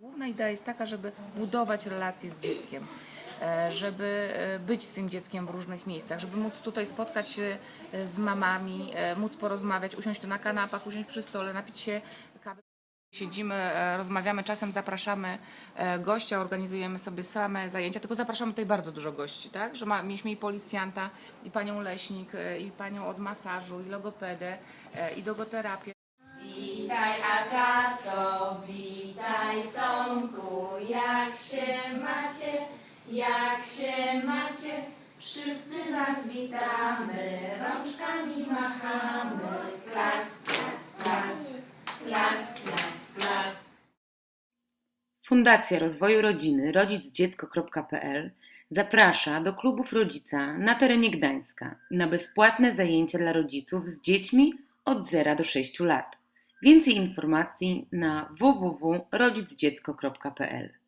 Główna idea jest taka, żeby budować relacje z dzieckiem, żeby e, być z tym dzieckiem w różnych miejscach, żeby móc tutaj spotkać się e, z mamami, e, móc porozmawiać, usiąść tu na kanapach, usiąść przy stole, napić się kawy. Siedzimy, e, rozmawiamy, czasem zapraszamy e, gościa, organizujemy sobie same zajęcia, tylko zapraszamy tutaj bardzo dużo gości, tak? Że ma, mieliśmy i policjanta, i panią leśnik, e, i panią od masażu, i logopedę, e, i dogoterapię. Witaj Agato, witaj Tomku, jak się macie, jak się macie, wszyscy was witamy, rączkami machamy, klas, klas, klas, klas, klas, klas. Fundacja Rozwoju Rodziny rodzicdziecko.pl zaprasza do klubów rodzica na terenie Gdańska na bezpłatne zajęcia dla rodziców z dziećmi od 0 do 6 lat. Więcej informacji na www.rodzicdziecko.pl